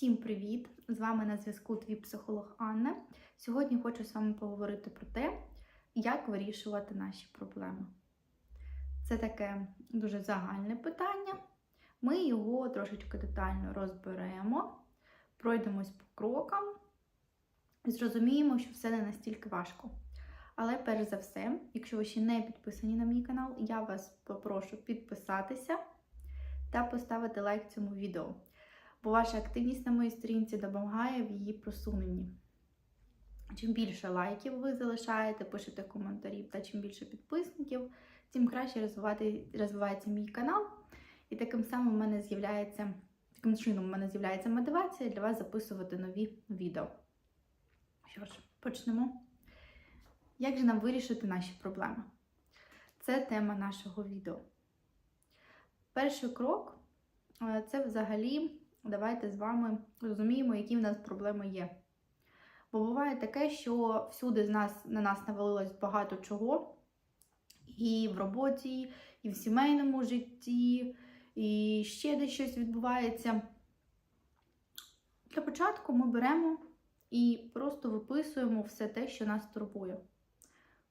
Всім привіт! З вами на зв'язку твій психолог Анна. Сьогодні хочу з вами поговорити про те, як вирішувати наші проблеми. Це таке дуже загальне питання. Ми його трошечки детально розберемо, пройдемось по крокам і зрозуміємо, що все не настільки важко. Але перш за все, якщо ви ще не підписані на мій канал, я вас попрошу підписатися та поставити лайк цьому відео бо ваша активність на моїй сторінці допомагає в її просуненні. Чим більше лайків ви залишаєте, пишете коментарів та чим більше підписників, тим краще розвивається мій канал. І таким самим в мене з'являється, таким чином в мене з'являється мотивація для вас записувати нові відео. Що ж, почнемо. Як же нам вирішити наші проблеми? Це тема нашого відео. Перший крок е, це взагалі давайте з вами розуміємо, які в нас проблеми є. Бо буває таке, що всюди з нас, на нас навалилось багато чого, і в роботі, і в сімейному житті, і ще десь щось відбувається. Для початку ми беремо і просто виписуємо все те, що нас турбує.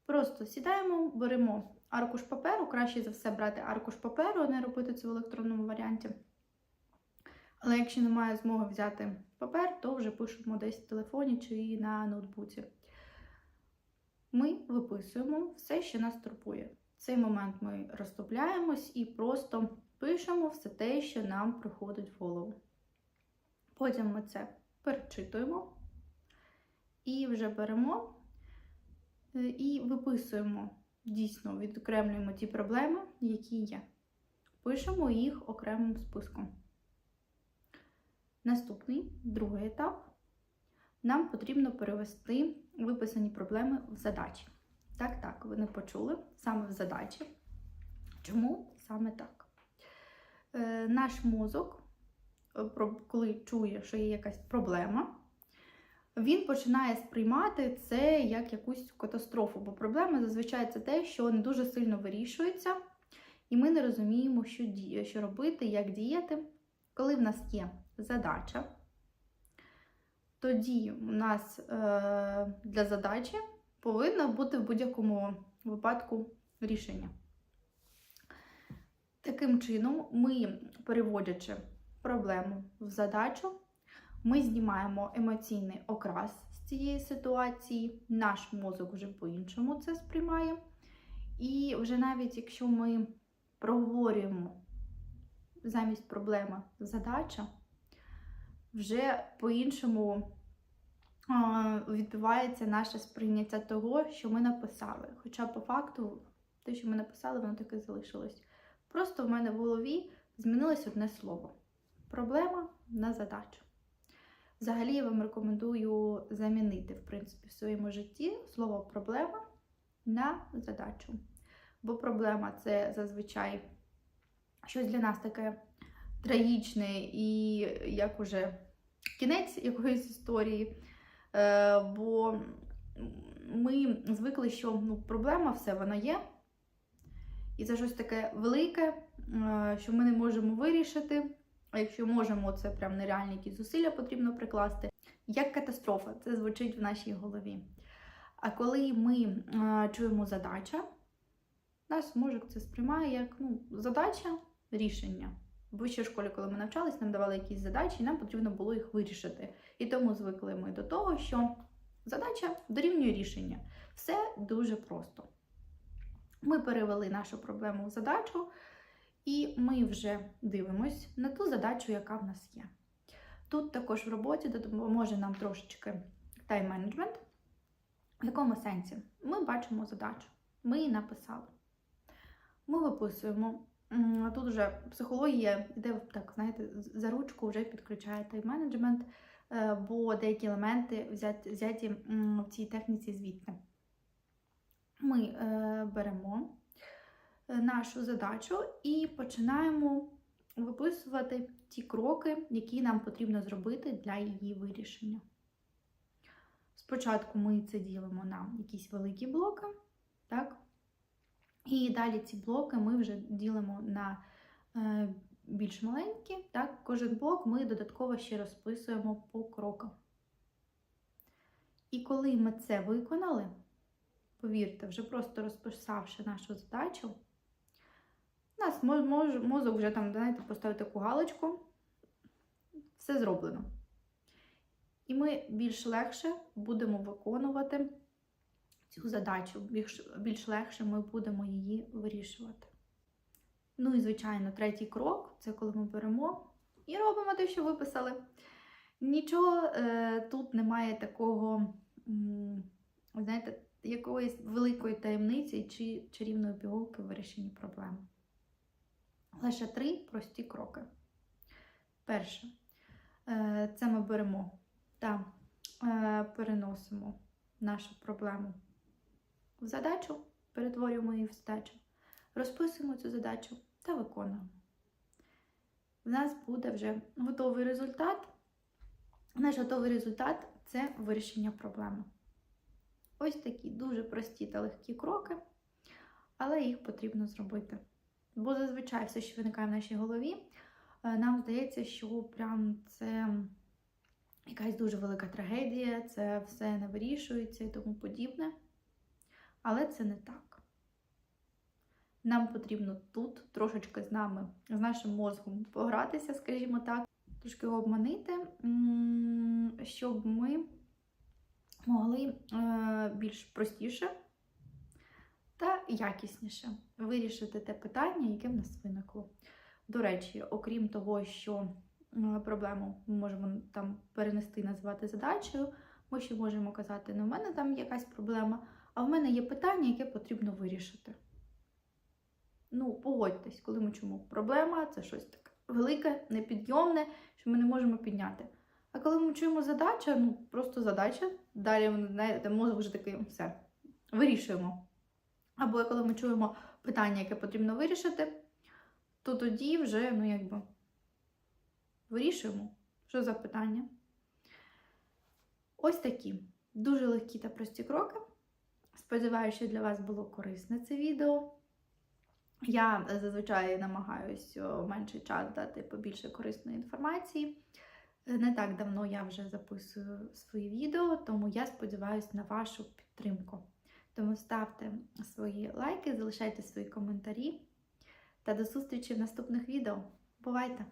Просто сідаємо, беремо аркуш паперу, краще за все брати аркуш паперу, а не робити це в електронному варіанті. Але якщо немає змоги взяти папер, то вже пишемо десь в телефоні чи на ноутбуці. Ми виписуємо все, що нас турбує. В цей момент ми розтопляємось і просто пишемо все те, що нам приходить в голову. Потім ми це перечитуємо і вже беремо е, і виписуємо, дійсно, відокремлюємо ті проблеми, які є. Пишемо їх окремим списком. Наступний другий етап. Нам потрібно перевести виписані проблеми в задачі. Так, так, ви не почули саме в задачі. Чому саме так? Е, Наш мозок, е, коли чує, що є якась проблема, він починає сприймати це як якусь катастрофу, бо проблема зазвичай це те, що не дуже сильно вирішується, і ми не розуміємо, що, ді... що робити, як діяти. Коли в нас є задача, тоді у нас е, для задачі повинно бути в будь-якому випадку рішення. Таким чином, ми, переводячи проблему в задачу, ми знімаємо емоційний окрас з цієї ситуації, наш мозок вже по-іншому це сприймає. І вже навіть якщо ми проговорюємо замість проблеми задача, вже по-іншому відбувається наше сприйняття того, що ми написали. Хоча, по факту, те, що ми написали, воно таке залишилось. Просто в мене в голові змінилось одне слово: проблема на задачу. Взагалі, я вам рекомендую замінити, в принципі, в своєму житті слово проблема на задачу. Бо проблема це зазвичай щось для нас таке трагічне і як уже кінець якоїсь історії. Е, Бо ми звикли, що ну, проблема все вона є. І це щось таке велике, е, що ми не можемо вирішити. А якщо можемо, це прям нереальні якісь зусилля потрібно прикласти. Як катастрофа, це звучить в нашій голові. А коли ми е, чуємо задача, наш мозок це сприймає як ну, задача рішення. В вищій школі, коли ми навчались, нам давали якісь задачі, і нам потрібно було їх вирішити. І тому звикли ми до того, що задача дорівнює рішення. Все дуже просто. Ми перевели нашу проблему в задачу, і ми вже дивимось на ту задачу, яка в нас є. Тут також в роботі допоможе нам трошечки тайм-менеджмент. В якому сенсі? Ми бачимо задачу, ми її написали. Ми виписуємо Тут вже психологія йде так, знаєте, за ручку вже підключає тайм-менеджмент, е, бо деякі елементи взяті в цій техніці звідти. Ми е, беремо е, нашу задачу і починаємо виписувати ті кроки, які нам потрібно зробити для її вирішення. Спочатку ми це ділимо на якісь великі блоки, так? І далі ці блоки ми вже ділимо на е, більш маленькі. Так? Кожен блок ми додатково ще розписуємо по крокам. І коли ми це виконали, повірте, вже просто розписавши нашу задачу, у нас мозок вже там, знаєте, поставив таку галочку, все зроблено. І ми більш легше будемо виконувати цю задачу, більш, легше ми будемо її вирішувати. Ну і, звичайно, третій крок це коли ми беремо і робимо те, що виписали. Нічого е, тут немає такого, м, знаєте, якоїсь великої таємниці чи чарівної пігулки в вирішенні проблеми. Лише три прості кроки. Перше, е, це ми беремо та е, переносимо нашу проблему в задачу, перетворюємо її в задачу, розписуємо цю задачу та виконуємо. У нас буде вже готовий результат. Наш готовий результат це вирішення проблеми. Ось такі дуже прості та легкі кроки, але їх потрібно зробити. Бо зазвичай все, що виникає в нашій голові, е, нам здається, що прям це якась дуже велика трагедія, це все не вирішується і тому подібне. Але це не так. Нам потрібно тут трошечки з нами, з нашим мозком погратися, скажімо так, трошки його обманити, щоб ми могли е, більш простіше та якісніше вирішити те питання, яке в нас виникло. До речі, окрім того, що е, проблему ми можемо там перенести, назвати задачею, ми ще можемо казати, ну, в мене там якась проблема, а в мене є питання, яке потрібно вирішити. Ну, погодьтесь, коли ми чому проблема це щось таке велике, непідйомне, що ми не можемо підняти. А коли ми чуємо задача, ну просто задача, далі знаєте, мозок вже такий все, вирішуємо. Або коли ми чуємо питання, яке потрібно вирішити, то тоді вже, ну якби, вирішуємо, що за питання. Ось такі дуже легкі та прості кроки. Сподіваюся, що для вас було корисне це відео. Я зазвичай намагаюся менший час дати побільше корисної інформації. Не так давно я вже записую свої відео, тому я сподіваюся на вашу підтримку. Тому ставте свої лайки, залишайте свої коментарі та до зустрічі в наступних відео. Бувайте!